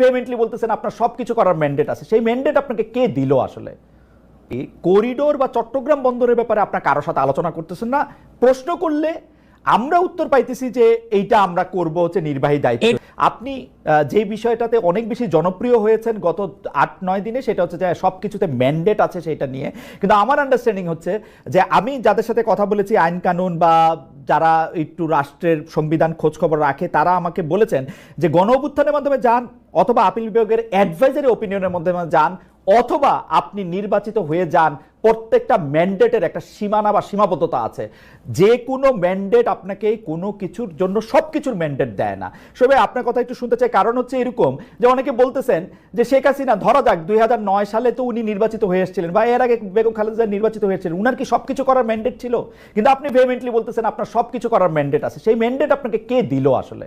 ভেহেমেন্টলি বলতেছেন আপনার সবকিছু করার ম্যান্ডেট আছে। সেই ম্যান্ডেট আপনাকে কে দিল আসলে? এই করিডোর বা চট্টগ্রাম বন্দরের ব্যাপারে আপনার কারোর সাথে আলোচনা করতেছেন না। প্রশ্ন করলে আমরা উত্তর পাইতেছি যে এইটা আমরা করব হচ্ছে নির্বাহী দায়িত্ব। আপনি যে বিষয়টাতে অনেক বেশি জনপ্রিয় হয়েছেন গত আট নয় দিনে সেটা হচ্ছে যে সব কিছুতে ম্যান্ডেট আছে সেটা নিয়ে। কিন্তু আমার আন্ডারস্ট্যান্ডিং হচ্ছে যে আমি যাদের সাথে কথা বলেছি আইন কানুন বা যারা একটু রাষ্ট্রের সংবিধান খোঁজখবর রাখে, তারা আমাকে বলেছেন যে গণ অভ্যুত্থানের মাধ্যমে যান অথবা আপিল বিভাগের অ্যাডভাইজারি ওপিনিয়নের মাধ্যমে যান, অথবা আপনি নির্বাচিত হয়ে যান প্রত্যেকটা ম্যান্ডেটের একটা সীমানা বা সীমাবদ্ধতা আছে। যে কোনো ম্যান্ডেট আপনাকে কোনো কিছুর জন্য সব কিছুর ম্যান্ডেট দেয় না। সবে আপনার কথা একটু শুনতে চাই। কারণ হচ্ছে এরকম যে অনেকে বলতেছেন যে শেখ হাসিনা, ধরা যাক দুই হাজার নয় সালে তো উনি নির্বাচিত হয়ে এসেছিলেন বা এর আগে বেগম খালেদা নির্বাচিত হয়েছিলেন উনার কি সব কিছু করার ম্যান্ডেট ছিল? কিন্তু আপনি ভেহেমেন্টলি বলতেছেন আপনার সব কিছু করার ম্যান্ডেট আছে। সেই ম্যান্ডেট আপনাকে কে দিল আসলে?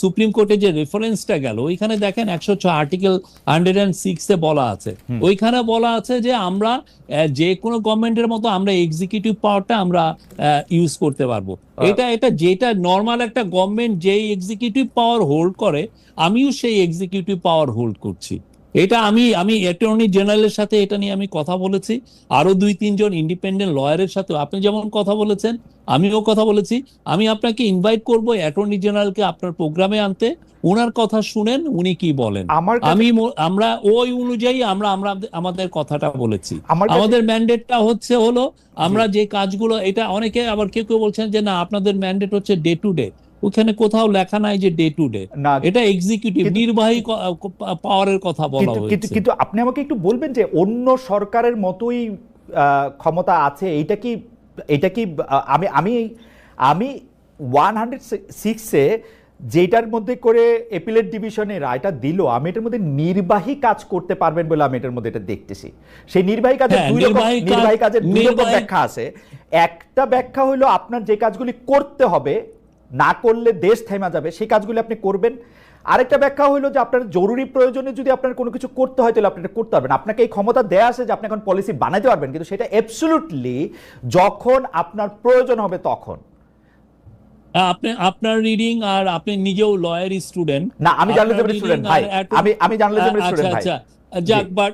সুপ্রিম কোর্টে যে রেফারেন্সটা গেল ওইখানে দেখেন একশো ছ আর্টিকেল হান্ড্রেড অ্যান্ড সিক্সে বলা আছে। ওইখানে বলা আছে যে আমরা যে কোনো গভর্নমেন্টের মতো আমরা এক্সিকিউটিভ পাওয়ারটা আমরা ইউজ করতে পারব। এটা এটা যেটা নর্মাল একটা গভর্নমেন্ট যেই এক্সিকিউটিভ পাওয়ার হোল্ড করে আমিও সেই এক্সিকিউটিভ পাওয়ার হোল্ড করছি। এটা আমি আমি অ্যাটর্নি জেনারেলের সাথে এটা নিয়ে আমি কথা বলেছি। আরও দুই তিনজন ইন্ডিপেন্ডেন্ট লয়ারের সাথে আপনি যেমন কথা বলেছেন আমিও কথা বলেছি। আমি আপনাকে ইনভাইট করব অ্যাটর্নি জেনারেলকে আপনার প্রোগ্রামে আনতে। ওনার কথা শুনেন উনি কি বলেন। আমি আমরা ওই অনুযায়ী আমরা আমরা আমাদের কথাটা বলেছি। আমাদের ম্যান্ডেটটা হচ্ছে হলো আমরা যে কাজগুলো এটা অনেকে আবার কেউ কেউ বলছেন যে না আপনাদের ম্যান্ডেট হচ্ছে ডে টু ডে ওখানে কোথাও লেখা নাই যে ডে টু ডে না এটা এক্সিকিউটিভ নির্বাহী পাওয়ারের কথা বলা হয়েছে। কিন্তু আপনি আমাকে একটু বলবেন যে অন্য সরকারের মতোই ক্ষমতা আছে এইটা কি এটা কি আমি আমি আমি ওয়ান হান্ড্রেড সিক্সে যেটার মধ্যে করে এপিলেট ডিভিশনে রায়টা দিল আমি এটার মধ্যে নির্বাহী কাজ করতে পারবেন বলে আমি এটার মধ্যে এটা দেখতেছি। সেই নির্বাহী কাজের হ্যাঁ, দুই রকম নির্বাহী কাজ- কাজের দুই রকম ব্যাখ্যা আছে। একটা ব্যাখ্যা হলো আপনার যে কাজগুলি করতে হবে না করলে দেশ থেমা যাবে সেই কাজগুলি আপনি করবেন। আরেকটা ব্যাখ্যা হলো যে আপনার জরুরি প্রয়োজনে যদি আপনার কোনো কিছু করতে হয় তাহলে আপনি এটা করতে পারবেন। আপনাকে এই ক্ষমতা দেয়া আছে যে আপনি এখন পলিসি বানাইতে পারবেন কিন্তু সেটা অ্যাবসলুটলি যখন আপনার প্রয়োজন হবে তখন। আপনি আপনার রিডিং আর আপনি নিজেও লয়ার স্টুডেন্ট না আমি জার্নালিজমের স্টুডেন্ট ভাই। আমি আমি জার্নালিজমের আচ্ছা স্টুডেন্ট ভাই। আচ্ছা। যাক বাট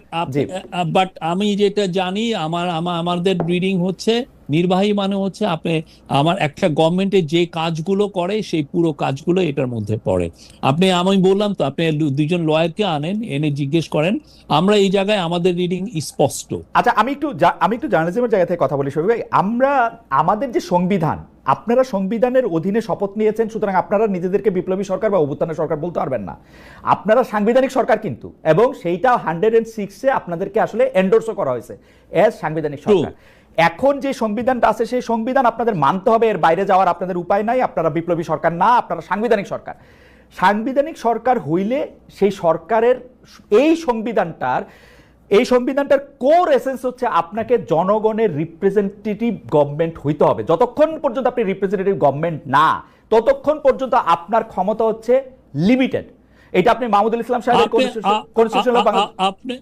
বাট আমি যেটা জানি আমার আমাদের রিডিং হচ্ছে নির্বাহী মানে হচ্ছে আপনি আমার একটা গভর্নমেন্টের যে কাজগুলো করে সেই পুরো কাজগুলো এটার মধ্যে পড়ে। আপনি আমি বললাম তো আপনি দু- দুইজন লয়ারকে আনেন এনে জিজ্ঞেস করেন আমরা এই জায়গায় আমাদের রিডিং স্পষ্ট। আচ্ছা আমি একটু আমি একটু জার্নালিজমের জায়গা থেকে কথা বলি শফিক ভাই। আমরা আমাদের যে সংবিধান আপনারা সংবিধানের অধীনে শপথ নিয়েছেন সুতরাং আপনারা নিজেদেরকে বিপ্লবী সরকার বা অভ্যুত্থানের সরকার বলতে পারবেন না। আপনারা সাংবিধানিক সরকার কিন্তু এবং সেইটা হান্ড্রেড এন্ড সিক্সে আপনাদেরকে আসলে এন্ডোর্সও করা হয়েছে এজ সাংবিধানিক সরকার। এখন যে সংবিধানটা আছে সেই সংবিধান আপনাদের মানতে হবে এর বাইরে যাওয়ার আপনাদের উপায় নাই আপনারা বিপ্লবী সরকার না আপনারা সাংবিধানিক সরকার সাংবিধানিক সরকার হইলে সেই সরকারের এই সংবিধানটার এই সংবিধানটার কোর এসেন্স হচ্ছে আপনাকে জনগণের রিপ্রেজেন্টেটিভ গভর্নমেন্ট হইতে হবে যতক্ষণ পর্যন্ত আপনি রিপ্রেজেন্টেটিভ গভর্নমেন্ট না ততক্ষণ পর্যন্ত আপনার ক্ষমতা হচ্ছে লিমিটেড এটা আপনি মাহমুদুল ইসলাম সাহেবের কনস্টিটিউশনাল আপনি।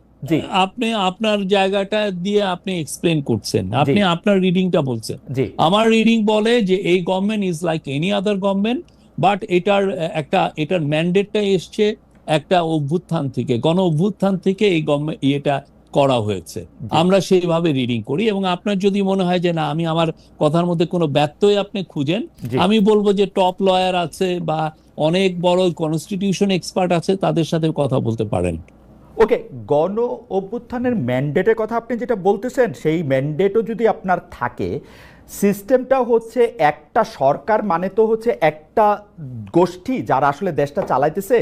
আপনি আপনার জায়গাটা দিয়ে আপনি এক্সপ্লেন করছেন। আপনি আপনার রিডিংটা বলছেন। আমার রিডিং বলে যে এই government is like any other government but এটার একটা এটার ম্যান্ডেটটা এসছে একটা অভ্যুত্থান থেকে গণ অভ্যুত্থান থেকে এই গভর্নমেন্ট এটা করা হয়েছে। আমরা সেইভাবে রিডিং করি এবং আপনার যদি মনে হয় যে না আমি আমার কথার মধ্যে কোনো ব্যত্যয় আপনি খুঁজেন আমি বলব যে টপ লয়ার আছে বা অনেক বড় কনস্টিটিউশন এক্সপার্ট আছে তাদের সাথে কথা বলতে পারেন। ওকে গণ অভ্যুত্থানের ম্যান্ডেটের কথা আপনি যেটা বলতেছেন, সেই ম্যান্ডেটও যদি আপনার থাকে সিস্টেমটা হচ্ছে একটা সরকার মানে তো হচ্ছে একটা গোষ্ঠী যারা আসলে দেশটা চালাইতেছে,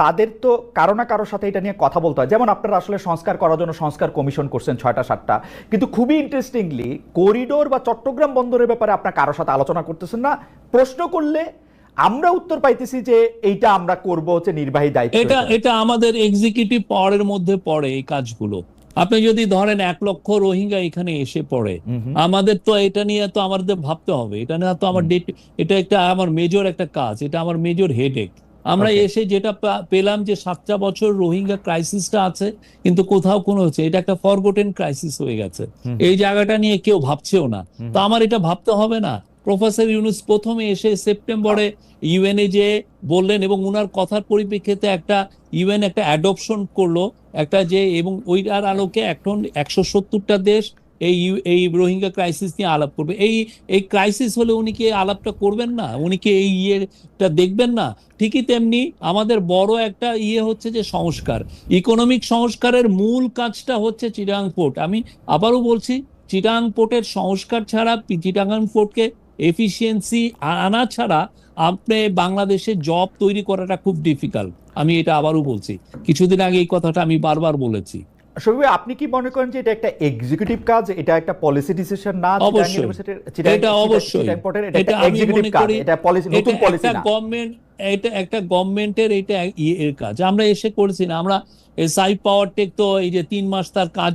তাদের তো কারও না কারোর সাথে এটা নিয়ে কথা বলতে হয়। যেমন আপনারা আসলে সংস্কার করার জন্য সংস্কার কমিশন করছেন ছয়টা, সাতটা। কিন্তু খুবই ইন্টারেস্টিংলি করিডোর বা চট্টগ্রাম বন্দরের ব্যাপারে আপনার কারোর সাথে আলোচনা করতেছেন না। প্রশ্ন করলে আমরা উত্তর পাইতেছি যে এইটা আমরা করব হচ্ছে নির্বাহী দায়িত্ব এটা এটা আমাদের এক্সিকিউটিভ পাওয়ারের মধ্যে পড়ে এই কাজগুলো। আপনি যদি ধরেন এক লক্ষ রোহিঙ্গা এখানে এসে পড়ে আমাদের তো এটা নিয়ে তো আমাদের ভাবতে হবে। এটা নিয়ে তো আমার ডেট এটা একটা আমার মেজর একটা কাজ এটা আমার মেজর হেডেক আমরা এসে যেটা পেলাম যে সাতটা বছর রোহিঙ্গা ক্রাইসিসটা আছে কিন্তু কোথাও কোনো হচ্ছে এটা একটা ফরগোটেন ক্রাইসিস হয়ে গেছে। এই জায়গাটা নিয়ে কেউ ভাবছেও না। তো আমার এটা ভাবতে হবে না। প্রফেসর ইউনুস প্রথমে এসে সেপ্টেম্বরে ইউএনএ যে বললেন এবং উনার কথার পরিপ্রেক্ষিতে একটা ইউএন একটা অ্যাডপশন করল, একটা যে এবং ওইটার আলোকে এখন একশো সত্তরটা দেশ এই এই রোহিঙ্গা ক্রাইসিস নিয়ে আলাপ করবে। এই এই ক্রাইসিস হলে উনি কি আলাপটা করবেন না? উনি কি এই ইয়েটা দেখবেন না? ঠিকই তেমনি আমাদের বড় একটা ইয়ে হচ্ছে যে সংস্কার। ইকোনমিক সংস্কারের মূল কাজটা হচ্ছে চিটাং পোর্ট আমি আবারও বলছি চিটাং পোর্টের সংস্কার ছাড়া চিটাং পোর্টকে এফিসিয়েন্সি আনা ছাড়া আপনি বাংলাদেশে জব তৈরি করাটা খুব ডিফিকাল্ট আমি এটা আবারও বলছি। কিছুদিন আগে এই কথাটা আমি বারবার বলেছি। আপনি কি মনে করেন যে এটা একটা এক্সিকিউটিভ কাজ? এটা একটা পলিসি ডিসিশন না? অবশ্যই। এটা অবশ্যই। এটা আমি মনে করি এটা পলিসি নতুন পলিসি না। গভর্নমেন্ট এটা একটা গভর্নমেন্টের এটা এর কাজ। আমরা এসে করেছি না। আমরা এসআই পাওয়ার টেক তো এই যে তিন মাস তার কাজ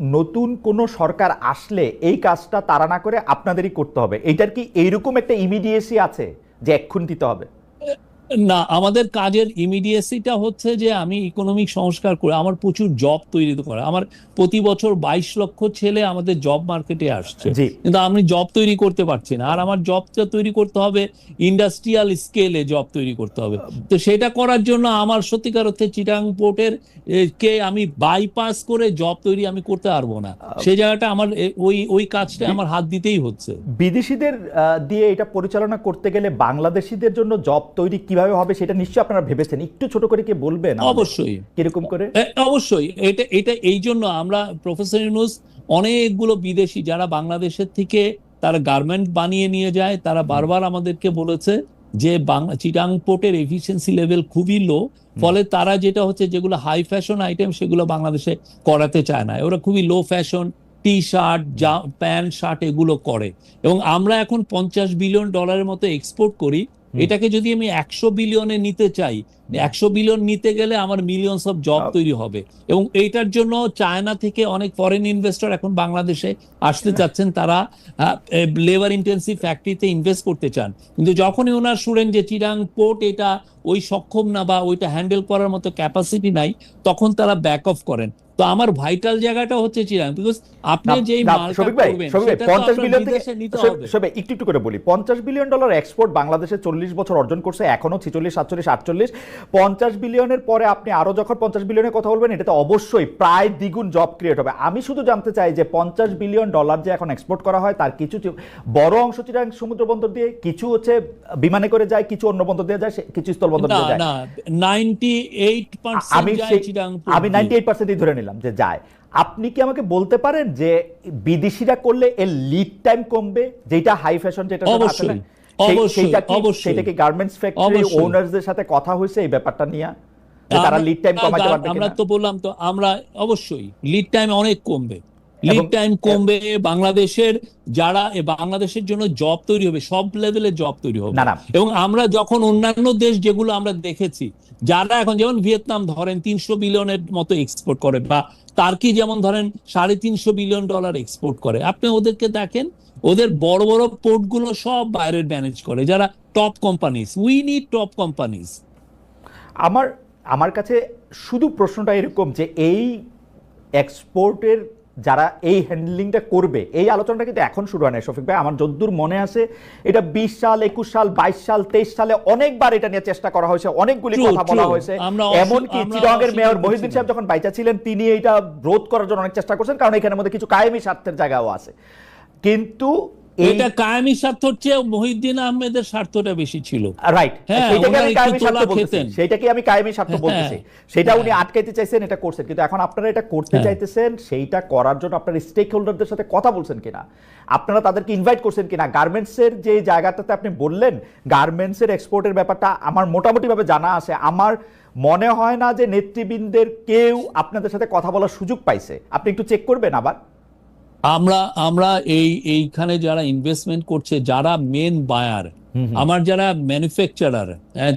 নতুন কোনো সরকার আসলে এই কাজটা তারা না করে আপনাদেরই করতে হবে। এইটার কি এইরকম একটা ইমিডিয়েসি আছে যে এক্ষুন দিতে হবে? না আমাদের কাজের ইমিডিয়েসিটা হচ্ছে যে আমি ইকোনমিক সংস্কার করে আমার প্রচুর জব তৈরি করা। আমার প্রতি বছর বাইশ লক্ষ ছেলে আমাদের জব মার্কেটে আসছে। কিন্তু আমি জব তৈরি করতে পারছি না। আর আমার জবটা তৈরি করতে হবে ইন্ডাস্ট্রিয়াল স্কেলে জব তৈরি করতে হবে। তো সেটা করার জন্য আমার সত্যিকার অর্থে চিটাং পোর্টের কে আমি বাইপাস করে জব তৈরি আমি করতে পারব না। সেই জায়গাটা আমার ওই ওই কাজটা আমার হাত দিতেই হচ্ছে। বিদেশিদের দিয়ে এটা পরিচালনা করতে গেলে বাংলাদেশিদের জন্য জব তৈরি কীভাবে হবে সেটা নিশ্চয়ই আপনারা ভেবেছেন। একটু ছোট করে কি বলবেন অবশ্যই। কীরকম করে? অবশ্যই। এটা এটা এই জন্য আমরা প্রফেসর ইউনুস অনেকগুলো বিদেশি যারা বাংলাদেশের থেকে তারা গার্মেন্ট বানিয়ে নিয়ে যায় তারা বারবার আমাদেরকে বলেছে যে বাংলা চিটাং পোর্টের এফিসিয়েন্সি লেভেল খুবই লো ফলে তারা যেটা হচ্ছে যেগুলো হাই ফ্যাশন আইটেম সেগুলো বাংলাদেশে করাতে চায় না। ওরা খুবই লো ফ্যাশন টি শার্ট যা প্যান্ট শার্ট এগুলো করে। এবং আমরা এখন পঞ্চাশ বিলিয়ন ডলারের মতো এক্সপোর্ট করি। এটাকে যদি আমি একশো বিলিয়নে নিতে চাই একশো বিলিয়ন নিতে গেলে আমার মিলিয়ন অফ জব তৈরি হবে। এবং এইটার জন্য চায়না থেকে অনেক ফরেন ইনভেস্টর এখন বাংলাদেশে আসতে চাচ্ছেন। তারা লেবার ইন্টেন্সিভ ফ্যাক্টরিতে ইনভেস্ট করতে চান। কিন্তু যখনই ওনার শুনেন যে চিরাং পোর্ট এটা ওই সক্ষম না বা ওইটা হ্যান্ডেল করার মতো ক্যাপাসিটি নাই তখন তারা ব্যাক অফ করেন। তো আমার ভাইটাল জায়গাটা হচ্ছে চিরাং বিকজ আপনি যেই মালটা করবেন সেটা 50 বিলিয়ন থেকে- একটু একটু করে বলি পঞ্চাশ বিলিয়ন ডলার এক্সপোর্ট বাংলাদেশে চল্লিশ বছর অর্জন করছে এখনও ছিচল্লিশ সাতচল্লিশ আটচল্লিশ। পঞ্চাশ বিলিয়নের পরে আপনি আরও যখন পঞ্চাশ বিলিয়নের কথা বলবেন এটাতে অবশ্যই প্রায় দ্বিগুণ জব ক্রিয়েট হবে। আমি শুধু জানতে চাই যে পঞ্চাশ বিলিয়ন ডলার যে এখন এক্সপোর্ট করা হয় তার কিছু বড় অংশ চিরাং সমুদ্র বন্দর দিয়ে কিছু হচ্ছে বিমানে করে যায় কিছু অন্য বন্দর দিয়ে যায় কিছু স্থল বন্দর না যায়। না নাইনটি এইট পার্সেন্ট আমি আমি নাইনটি এইট পার্সেন্টই ধরে নিলাম যে যায়। আপনি কি আমাকে বলতে পারেন যে বিদেশিরা করলে এর লিড টাইম কমবে? যেটা হাই ফ্যাশন যেটা অবশ্যই, সেইটা কি সেটা কি গার্মেন্টস ফ্যাক্টরি। ওনার্সদের সাথে কথা হয়েছে এই ব্যাপারটা নিয়ে? তারা লিড টাইম কমাতে পারবে আমরা তো বললাম তো আমরা অবশ্যই লিড টাইম অনেক কমবে। লিড টাইম কমবে বাংলাদেশের যারা বাংলাদেশের জন্য জব তৈরি হবে সব লেভেলে জব তৈরি হবে। এবং আমরা যখন অন্যান্য দেশ যেগুলো আমরা দেখেছি যারা এখন যেমন ভিয়েতনাম ধরেন তিনশো বিলিয়নের মতো এক্সপোর্ট করে বা টার্কি যেমন ধরেন সাড়ে তিনশো বিলিয়ন ডলার এক্সপোর্ট করে আপনি ওদেরকে দেখেন ওদের বড় বড় পোর্টগুলো সব বাইরের ম্যানেজ করে যারা top companies we need top companies আমার আমার কাছে শুধু প্রশ্নটা এরকম যে এই এক্সপোর্টের যারা এই হ্যান্ডলিংটা করবে এই আলোচনাটা কিন্তু এখন শুরু হয় না শফিক ভাই। আমার যদ্দূর মনে আছে এটা বিশ সাল একুশ সাল বাইশ সাল তেইশ সালে অনেকবার এটা নিয়ে চেষ্টা করা হয়েছে অনেকগুলি কথা বলা হয়েছে। এমনকি চিরঙ্গের মেয়র মহিদিন মহিউদ্দিন সাহেব যখন বাইচা ছিলেন তিনি এটা রোধ করার জন্য অনেক চেষ্টা করছেন কারণ এখানের মধ্যে কিছু কায়েমি স্বার্থের জায়গাও আছে। কিন্তু এটা কায়েমি স্বার্থর চেয়ে মহিউদ্দিন আহমেদের স্বার্থটা বেশি ছিল। রাইট হ্যাঁ, ওনারা আমি কায়েমি স্বার্থ বলতেছি। সেইটাকে আমি কায়েমি স্বার্থ হ্যাঁ, বলতেছি। সেটা উনি হ্যাঁ। আটকাইতে চাইছেন এটা করছেন। কিন্তু এখন আপনারা এটা করতে হ্যাঁ। চাইতেছেন সেইটা করার জন্য আপনারা স্টেক হোল্ডারদের সাথে কথা বলছেন কিনা? আপনারা তাদেরকে ইনভাইট করছেন কিনা? গার্মেন্টসের যে জায়গাটাতে আপনি বললেন গার্মেন্টসের এক্সপোর্টের ব্যাপারটা আমার মোটামুটিভাবে জানা আছে। আমার মনে হয় না যে নেতৃবৃন্দের কেউ আপনাদের সাথে কথা বলার সুযোগ পাইছে। আপনি একটু চেক করবেন আবার। আমরা আমরা এই এইখানে যারা ইনভেস্টমেন্ট করছে যারা মেন বায়ার আমার যারা ম্যানুফ্যাকচারার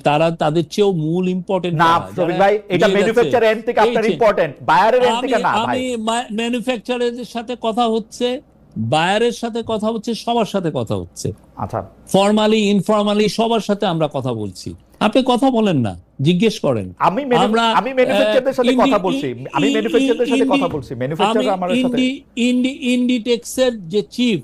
তারা তাদের চেয়েও মূল ইম্পর্টেন্ট না ভাই এটা ম্যানুফ্যাকচার এন্ড থেকে আপনার ইম্পর্টেন্ট বায়ারের এন্ড থেকে না ভাই। আমি ম্যানুফ্যাকচারারের সাথে কথা হচ্ছে বায়ারের সাথে কথা হচ্ছে সবার সাথে কথা হচ্ছে। আচ্ছা। ফর্মালি ইনফর্মালি সবার সাথে আমরা কথা বলছি। আপনি কথা বলেন না জিজ্ঞেস করেন। আমি আমরা, আমি ম্যানুফ্যাকচারদের সাথে কথা বলছি। আমি ম্যানুফ্যাকচারদের সাথে কথা বলছি। ম্যানুফ্যাকচার আমি আমার সাথে ইন্ডি ইন্ডি ইন্ডিটেক্সের যে চিফ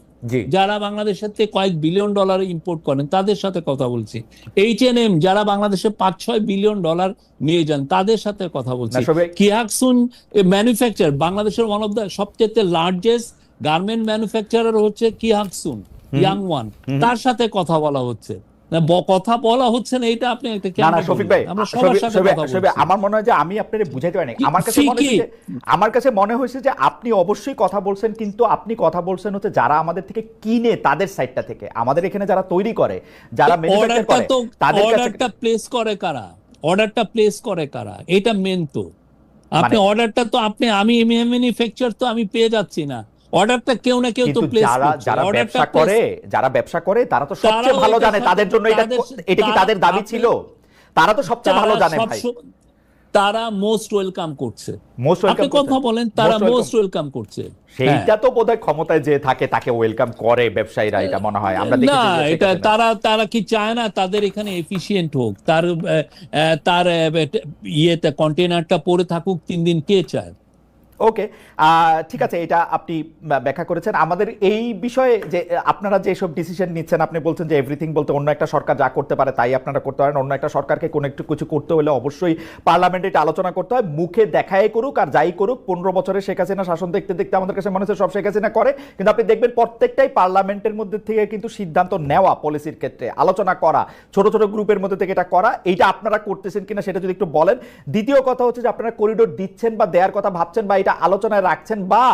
যারা বাংলাদেশের থেকে কয়েক বিলিয়ন ডলার ইম্পোর্ট করেন তাদের সাথে কথা বলছি। এইচ এন এম যারা বাংলাদেশে পাঁচ ছয় বিলিয়ন ডলার নিয়ে যান তাদের সাথে কথা বলছি। না, সবাই- কিয়াকসুন ম্যানুফ্যাকচার বাংলাদেশের ওয়ান অফ দ্য সবচেয়ে লার্জেস্ট গার্মেন্ট ম্যানুফ্যাকচারার হচ্ছে কিয়াকসুন ইয়াং ওয়ান তার সাথে কথা বলা হচ্ছে। কথা বলা হচ্ছে না এটা আপনি একটা না শফিক ভাই আমরা সবার সাথে কথা বলছি। আমার মনে হয় যে আমি আপনাদের বুঝাইতে পারিনি আমার কাছে মনে আমার কাছে মনে হয়েছে যে আপনি অবশ্যই কথা বলছেন কিন্তু আপনি কথা বলছেন হচ্ছে যারা আমাদের থেকে কিনে তাদের সাইডটা থেকে। আমাদের এখানে যারা তৈরি করে যারা ম্যানুফ্যাকচার করে তাদের কাছে অর্ডারটা প্লেস করে কারা? অর্ডারটা প্লেস করে কারা? এটা মেন তো। আপনি মানে- অর্ডারটা তো আপনি আমি ম্যানুফ্যাকচার তো আমি পেয়ে যাচ্ছি না। অর্ডারটা কেউ না কেউ তো প্লেস যারা যারা ব্যবসা করে যারা ব্যবসা করে তারা তো সবচেয়ে ভালো জানে তাদের জন্য এটা এটা কি তাদের দাবি ছিল? তারা তো সবচেয়ে ভালো জানে ভাই। তারা মোস্ট ওয়েলকাম করছে। মোস্ট আপনি কথা বলেন তারা মোস্ট ওয়েলকাম করছে। হ্যাঁ। সেইটা তো বোধহয় ক্ষমতায় যে থাকে তাকে ওয়েলকাম করে ব্যবসায়ীরা এটা মনে হয়। আমরা না এটা তারা তারা কি চায় না তাদের এখানে এফিসিয়েন্ট হোক? তার তার ইয়েতে কন্টেনারটা পড়ে থাকুক তিন দিন কে চায়? ওকে ঠিক আছে, এটা আপনি ব্যাখ্যা করেছেন। আমাদের এই বিষয়ে যে, আপনারা যে সব ডিসিশন নিচ্ছেন, আপনি বলছেন যে এভরিথিং বলতে অন্য একটা সরকার যা করতে পারে তাই আপনারা করতে পারেন। অন্য একটা সরকারকে কোনো একটু কিছু করতে হলে অবশ্যই পার্লামেন্টে এটা আলোচনা করতে হয়। মুখে দেখাই করুক আর যাই করুক, পনেরো বছরে শেখ হাসিনা শাসন দেখতে দেখতে আমাদের কাছে মনে হচ্ছে সব শেখ হাসিনা করে। কিন্তু আপনি দেখবেন প্রত্যেকটাই পার্লামেন্টের মধ্যে থেকে কিন্তু সিদ্ধান্ত নেওয়া পলিসির ক্ষেত্রে, আলোচনা করা, ছোট ছোট গ্রুপের মধ্যে থেকে এটা করা, এইটা আপনারা করতেছেন কিনা সেটা যদি একটু বলেন। দ্বিতীয় কথা হচ্ছে যে আপনারা করিডোর দিচ্ছেন বা দেওয়ার কথা ভাবছেন বা এটা আলোচনায় রাখছেন বা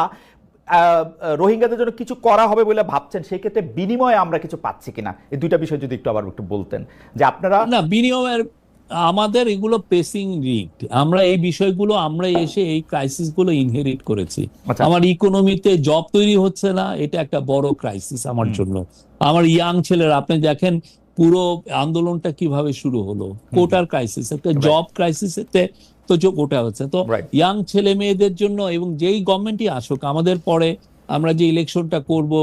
রোহিঙ্গাদের জন্য কিছু করা হবে বলে ভাবছেন সেই ক্ষেত্রে বিনিময়ে আমরা কিছু পাচ্ছি কিনা? এই দুইটা বিষয় যদি একটু আবার একটু বলতেন। যে আপনারা না বিনিয়োগের আমাদের এগুলো পেসিং রিক্ট আমরা এই বিষয়গুলো আমরা এসে এই ক্রাইসিসগুলো ইনহেরিট করেছি। আচ্ছা। আমার ইকোনমিতে জব তৈরি হচ্ছে না এটা একটা বড় ক্রাইসিস আমার জন্য। আমার ইয়াং ছেলেরা আপনি দেখেন পুরো আন্দোলনটা কীভাবে শুরু হলো। কোটার ক্রাইসিস একটা জব ক্রাইসিসেতে তো ওটা হচ্ছে তো. ইয়াং ছেলে মেয়েদের জন্য এবং যেই গভর্নমেন্টই আসুক আমাদের পরে আমরা যে ইলেকশনটা করব